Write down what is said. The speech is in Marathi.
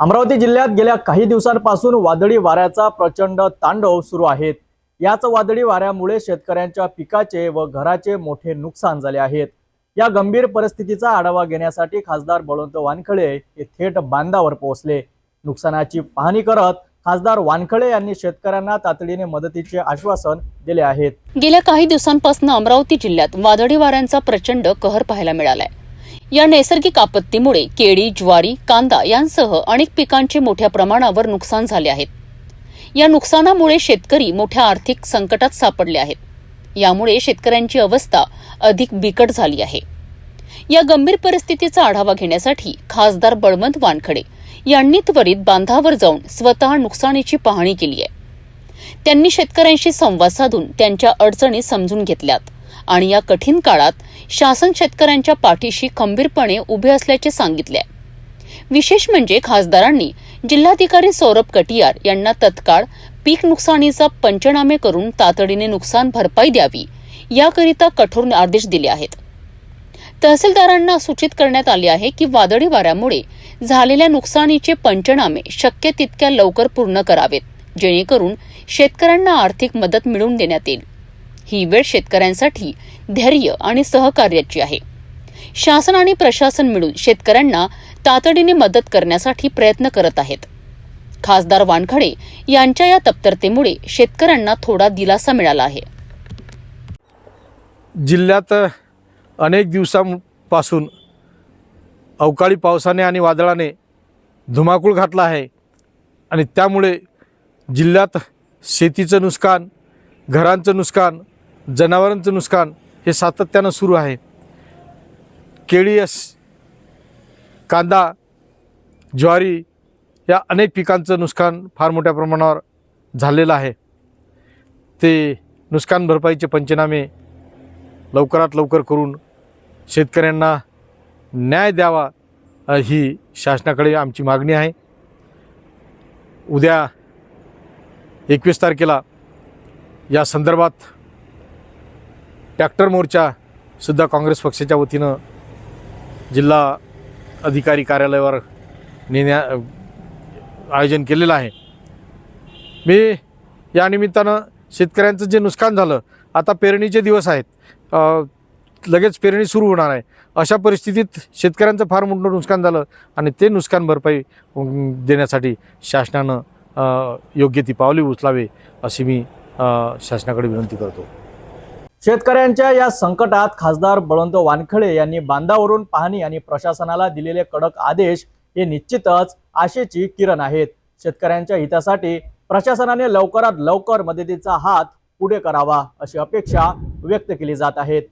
अमरावती जिल्ह्यात गेल्या काही दिवसांपासून वादळी वाऱ्याचा प्रचंड तांडव सुरू आहेत. याच वादळी वाऱ्यामुळे शेतकऱ्यांच्या पिकाचे व घराचे मोठे नुकसान झाले आहेत. या गंभीर परिस्थितीचा आढावा घेण्यासाठी खासदार बळवंत वानखळे हे थेट बांधावर पोहोचले. नुकसानाची पाहणी करत खासदार वानखळे यांनी शेतकऱ्यांना तातडीने मदतीचे आश्वासन दिले आहेत. गेल्या काही दिवसांपासून अमरावती जिल्ह्यात वादळी वाऱ्यांचा प्रचंड कहर पाहायला मिळालाय. या नैसर्गिक आपत्तीमुळे केळी ज्वारी कांदा यांसह अनेक पिकांचे मोठ्या प्रमाणावर नुकसान झाले आहेत या नुकसानामुळे शेतकरी मोठ्या आर्थिक संकटात सापडले आहेत. यामुळे शेतकऱ्यांची अवस्था अधिक बिकट झाली आहे. या गंभीर परिस्थितीचा आढावा घेण्यासाठी खासदार बळवंत वानखडे यांनी त्वरित बांधावर जाऊन स्वतः नुकसानीची पाहणी केली आहे. त्यांनी शेतकऱ्यांशी संवाद साधून त्यांच्या अडचणी समजून घेतल्यात. आणि या कठीण काळात शासन शेतकऱ्यांच्या पाठीशी खंबीरपणे उभे असल्याचे सांगितले विशेष म्हणजे खासदारांनी जिल्हाधिकारी सौरभ कटियार यांना तत्काळ पीक नुकसानीचा पंचनामे करून तातडीने नुकसान भरपाई द्यावी याकरिता कठोर आदेश दिले आहेत. तहसीलदारांना सूचित करण्यात आले आहे की वादळी वाऱ्यामुळे झालेल्या नुकसानीचे पंचनामे शक्य तितक्या लवकर पूर्ण करावेत जेणेकरून शेतकऱ्यांना आर्थिक मदत मिळवून देण्यात येईल. ही वेळ शेतकऱ्यांसाठी धैर्य आणि सहकार्याची आहे. शासन आणि प्रशासन मिळून शेतकऱ्यांना तातडीने मदत करण्यासाठी प्रयत्न करत आहेत. खासदार वानखडे यांच्या या तप्तरतेमुळे शेतकऱ्यांना थोडा दिलासा मिळाला आहे. जिल्ह्यात अनेक दिवसांपासून अवकाळी पावसाने आणि वादळाने धुमाकूळ घातला आहे आणि त्यामुळे जिल्ह्यात शेतीचं नुकसान घरांचं नुकसान जनावरांचं नुकसान हे सातत्यानं सुरू आहे. केळी अस कांदा ज्वारी या अनेक पिकांचं नुकसान फार मोठ्या प्रमाणावर झालेलं आहे. ते नुकसान भरपाईचे पंचनामे लवकरात लवकर करून शेतकऱ्यांना न्याय द्यावा ही शासनाकडे आमची मागणी आहे. उद्या एकवीस तारखेला या संदर्भात ट्रॅक्टर मोर्चासुद्धा काँग्रेस पक्षाच्या वतीनं जिल्हा अधिकारी कार्यालयावर नेण्या आयोजन केलेलं आहे. मी या निमित्तानं शेतकऱ्यांचं जे नुकसान झालं आता पेरणीचे दिवस आहेत. लगेच पेरणी सुरू होणार आहे. अशा परिस्थितीत शेतकऱ्यांचं फार मोठं नुकसान झालं आणि ते नुकसान भरपाई देण्यासाठी शासनानं योग्य ती पावले उचलावे अशी मी शासनाकडे विनंती करतो. शेतकऱ्यांच्या या संकटात खासदार बळवंत वानखळे यांनी बांधावरून पाहणी आणि प्रशासनाला दिलेले कडक आदेश हे निश्चितच आशेची किरण आहेत. शेतकऱ्यांच्या हितासाठी प्रशासनाने लवकरात लवकर मदतीचा हात पुढे करावा अशी अपेक्षा व्यक्त केली जात आहेत.